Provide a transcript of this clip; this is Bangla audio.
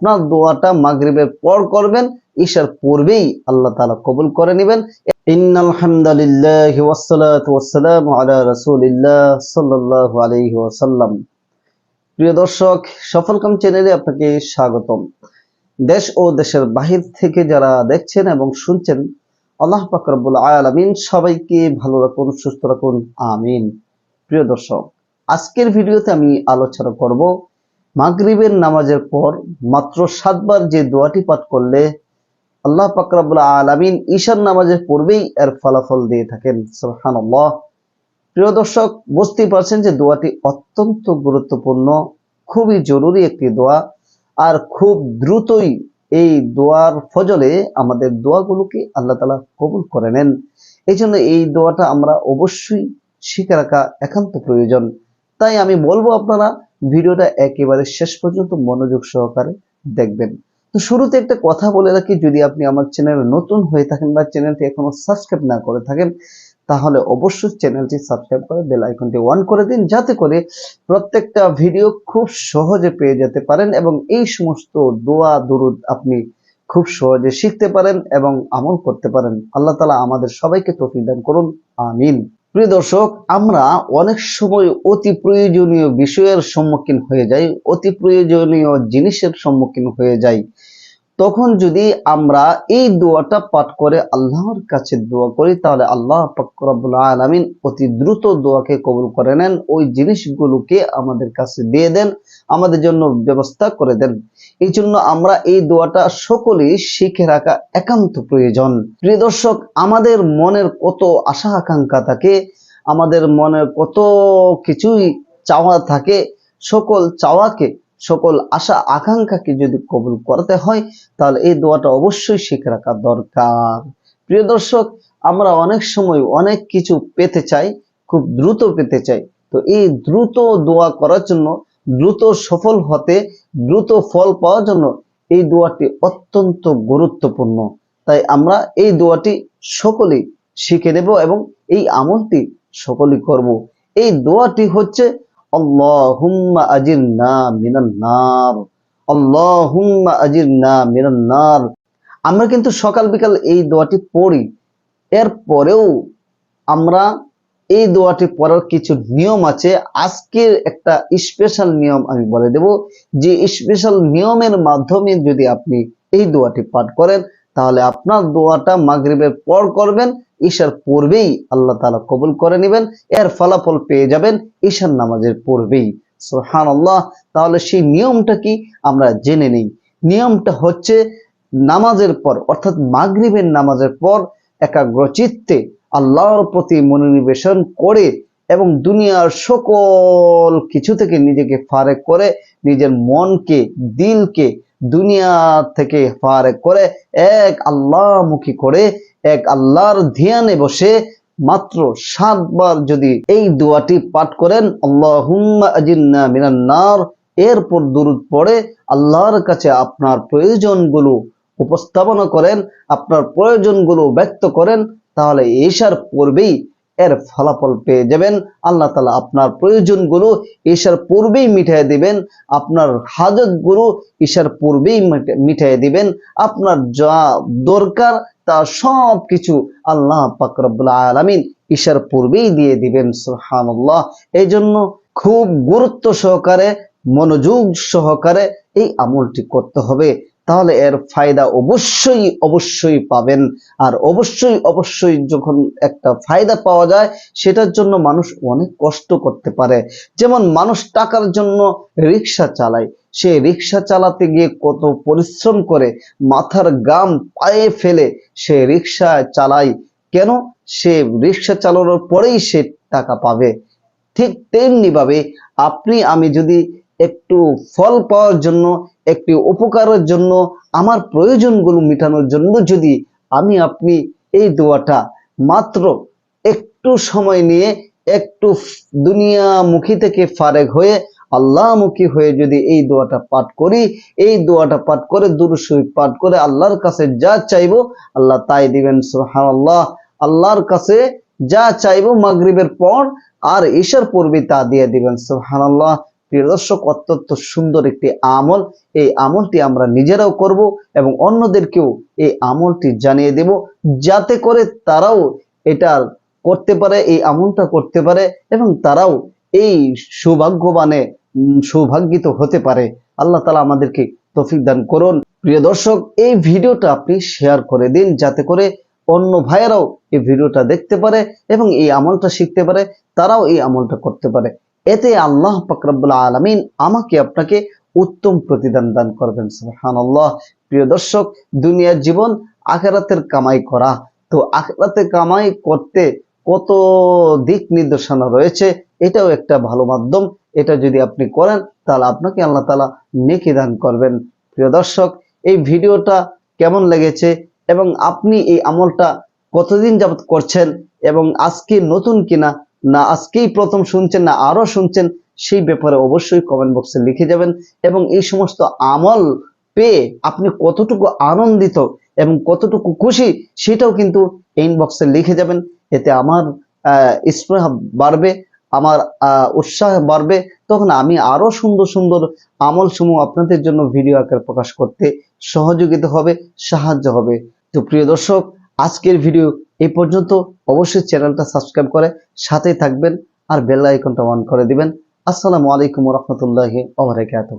আপনার দোয়াটা মাগরিবের পর করবেন, ঈশার পূর্বেই আল্লাহ তাআলা কবুল করে নেবেন। প্রিয় দর্শক সফলকাম চ্যানেলে আপনাকে স্বাগতম। দেশ ও দেশের বাহির থেকে যারা দেখছেন এবং শুনছেন, আল্লাহ পাক রব্বুল সবাইকে ভালো রাখুন, সুস্থ রাখুন, আমিন। প্রিয় দর্শক, আজকের ভিডিওতে আমি আলোচনা করব মাগরিবের নামাজের পর মাত্র সাতবার যে দোয়াটি পাঠ করলে আল্লাহ পাক রব্বুল আলামিন ঈশান নামাজের পূর্বেই এর ফলাফল দিয়ে থাকেন। সুবহানাল্লাহ। প্রিয় দর্শক, বুঝতেই পারছেন যে দোয়াটি অত্যন্ত গুরুত্বপূর্ণ, খুবই জরুরি একটি দোয়া, আর খুব দ্রুতই এই দোয়ার ফজলে আমাদের দোয়াগুলোকে আল্লাহ তালা কবুল করে নেন। এই জন্য এই দোয়াটা আমরা অবশ্যই শিখে রাখা একান্ত প্রয়োজন। তাই আমি বলব আপনারা ভিডিওটা একেবারে শেষ পর্যন্ত মনোযোগ সহকারে দেখবেন। তো শুরুতে একটা কথা বলে রাখি, যদি আপনি আমার চ্যানেলে নতুন হয়ে থাকেন বা চ্যানেলটি এখনও সাবস্ক্রাইব না করে থাকেন, তাহলে অবশ্যই চ্যানেলটি সাবস্ক্রাইব করে বেল আইকনটি অন করে দিন, যাতে করে প্রত্যেকটা ভিডিও খুব সহজে পেয়ে যেতে পারেন এবং এই সমস্ত দোয়া, দুরুদ আপনি খুব সহজে শিখতে পারেন এবং আমল করতে পারেন। আল্লাহ তালা আমাদের সবাইকে তৌফিক দান করুন, আমিন। প্রিয় দর্শক, আমরা অনেক সময় অতি প্রয়োজনীয় বিষয়ের সম্মুখীন হয়ে যাই, অতি প্রয়োজনীয় জিনিসের সম্মুখীন হয়ে যাই। তখন যদি আমরা এই দোয়াটা পাঠ করে আল্লাহর কাছে দোয়া করি, তাহলে আল্লাহ রব্বুল আলামিন অতি দ্রুত দোয়াকে কবুল করে নেন, ওই জিনিসগুলোকে আমাদের কাছে দিয়ে দেন, আমাদের জন্য ব্যবস্থা করে দেন। এই জন্য আমরা এই দোয়াটা সকলেই শিখে রাখা একান্ত প্রয়োজন। প্রিয় দর্শক, আমাদের মনের কত আশা আকাঙ্ক্ষা থাকে, আমাদের মনের কত কিছুই চাওয়া থাকে, সকল চাওয়াকে সকল আশা, আকাঙ্ক্ষাকে যদি কবুল করতে হয়, তাহলে এই দোয়াটা অবশ্যই শিখে রাখা দরকার। প্রিয় দর্শক, আমরা অনেক সময় অনেক কিছু পেতে চাই, খুব দ্রুত পেতে চাই। তো এই দ্রুত দোয়া করার জন্য, দ্রুত সফল হতে, দ্রুত ফল পাওয়ার জন্য এই দোয়াটি অত্যন্ত গুরুত্বপূর্ণ। তাই আমরা এই দোয়াটি সকলেই শিখে নেব এবং এই আমলটি সকলেই করব। এই দোয়াটি হচ্ছে আল্লাহুম্মা আজিরনা মিনান নার। আল্লাহুম্মা আজিরনা মিনান নার। আমরা কিন্তু সকাল বিকাল এই দোয়াটি পড়ি। এরপরেও আমরা এই দোয়াটি পড়ার কিছু নিয়ম আছে। আজকের একটা স্পেশাল নিয়ম আমি বলে দেব, যে স্পেশাল নিয়মের মাধ্যমে যদি আপনি এই দোয়াটি পাঠ করেন, তাহলে আপনার দোয়াটা মাগরিবের পর করবেন ঈশার পূর্বেই আল্লাহ তালা কবুল করে নেবেন, এর ফলাফল পেয়ে যাবেন ঈশার নামাজের পূর্বেই। সোহান আল্লাহ তাহলে সেই নিয়মটা কি? আমরা জেনে নেই। নিয়মটা হচ্ছে নামাজের পর, অর্থাৎ মাগরিবের নামাজের পর একাগ্রচিত্তে আল্লাহর প্রতি মনোনিবেশন করে এবং দুনিয়ার সকল কিছু থেকে নিজেকে ফারেক করে, নিজের মনকে, দিলকে দুনিয়া থেকে ফারেক করে, এক আল্লাহমুখী করে এক আল্লাহর ধ্যানে বসে মাত্র সাতবার যদি এই দোয়াটি পাঠ করেন নার এরপর দুরুদ পড়ে আল্লাহর কাছে আপনার প্রয়োজনগুলো উপস্থাপনা করেন, আপনার প্রয়োজনগুলো ব্যক্ত করেন, তাহলে ঈশার পূর্বেই এর ফলাফল পেয়ে যাবেন। আল্লাহ তালা আপনার প্রয়োজনগুলো ঈশার পূর্বেই মিটাই দিবেন, আপনার হাজতগুলো ঈশার পূর্বেই মিটাই দিবেন, আপনার যা দরকার তা সব কিছু আল্লাহ পাকরবুল্লা আলমিন ঈশার পূর্বেই দিয়ে দিবেন সুহানুল্লাহ এই জন্য খুব গুরুত্ব সহকারে, মনোযোগ সহকারে এই আমলটি করতে হবে। তাহলে এর ফায়দা অবশ্যই অবশ্যই পাবেন। আর অবশ্যই অবশ্যই যখন একটা ফায়দা পাওয়া যায়, সেটার জন্য মানুষ অনেক কষ্ট করতে পারে। যেমন মানুষ টাকার জন্য রিক্সা চালায় সে রিক্সা চালাতে গিয়ে কত পরিশ্রম করে মাথার গাম পায়ে ফেলে সে রিক্সা চালায়। কেন? সে রিক্সা চালানোর পরেই সে টাকা পাবে। ঠিক তেমনি ভাবে আপনি, আমি যদি একটু ফল পাওয়ার জন্য, একটি উপকারের জন্য, আমার প্রয়োজনগুলো মেটানোর জন্য যদি আমি, আপনি এই দোয়াটা মাত্র একটু সময় নিয়ে, একটু দুনিয়ামুখী থেকে ফারেক হয়ে আল্লাহমুখী হয়ে যদি এই দোয়াটা পাঠ করি, এই দোয়াটা পাঠ করে দুরুশরীফ পাঠ করে আল্লাহর কাছে যা চাইব, আল্লাহ তাই দিবেন সুহান আল্লাহ আল্লাহর কাছে যা চাইব মাগরিবের পর আর ঈশার পূর্বে তা দিয়ে দিবেন সুহান আল্লাহ প্রিয় দর্শক, অত্যন্ত সুন্দর একটি আমল। এই আমলটি আমরা নিজেরাও করব এবং অন্যদেরকেও এই আমলটি জানিয়ে দেব, যাতে করে তারাও এটা করতে পারে, এই আমলটা করতে পারে এবং তারাও এই সৌভাগ্যবানে সৌভাগ্যিত হতে পারে। আল্লাহ তালা আমাদেরকে তৌফিক দান করুন। প্রিয় দর্শক, এই ভিডিওটা আপনি শেয়ার করে দিন যাতে করে অন্য ভাইয়েরাও এই ভিডিওটা দেখতে পারে এবং এই আমলটা শিখতে পারে, তারাও এই আমলটা করতে পারে। এতে আল্লাহ পাকরাবুল আলমিন আমাকে আপনাকে উত্তম প্রতিদান দান করবেন, সুবহানাল্লাহ। প্রিয় দর্শক, দুনিয়ার জীবন আখেরাতের কামাই করা। তো আখেরাতে কামাই করতে কত দিক নির্দেশনা রয়েছে, এটাও একটা ভালো মাধ্যম। এটা যদি আপনি করেন, তাহলে আপনাকে আল্লাহ তালা নেকি দান করবেন। প্রিয় দর্শক, এই ভিডিওটা কেমন লেগেছে এবং আপনি এই আমলটা কতদিন যাবত করছেন এবং আজকে নতুন কিনা, না আজকেই প্রথম শুনছেন, না আরও শুনছেন, সেই ব্যাপারে অবশ্যই কমেন্ট বক্সে লিখে যাবেন এবং এই সমস্ত আমল পেয়ে আপনি কতটুকু আনন্দিত এবং কতটুকু খুশি, সেটাও কিন্তু ইনবক্সে লিখে যাবেন। এতে আমার স্পৃহা বাড়বে, আমার উৎসাহ বাড়বে। তখন আমি আরও সুন্দর সুন্দর আমল সমূহ আপনাদের জন্য ভিডিও আকারে প্রকাশ করতে সহযোগিতা হবে, সাহায্য হবে। তো প্রিয় দর্শক, আজকের ভিডিও এই পর্যন্ত অবশ্যই চ্যানেলটা সাবস্ক্রাইব করে সাথেই থাকবেন আর বেল আইকনটা অন করে দিবেন। আসসালামু আলাইকুম রহমতুল্লাহ ওবরাকাতুহ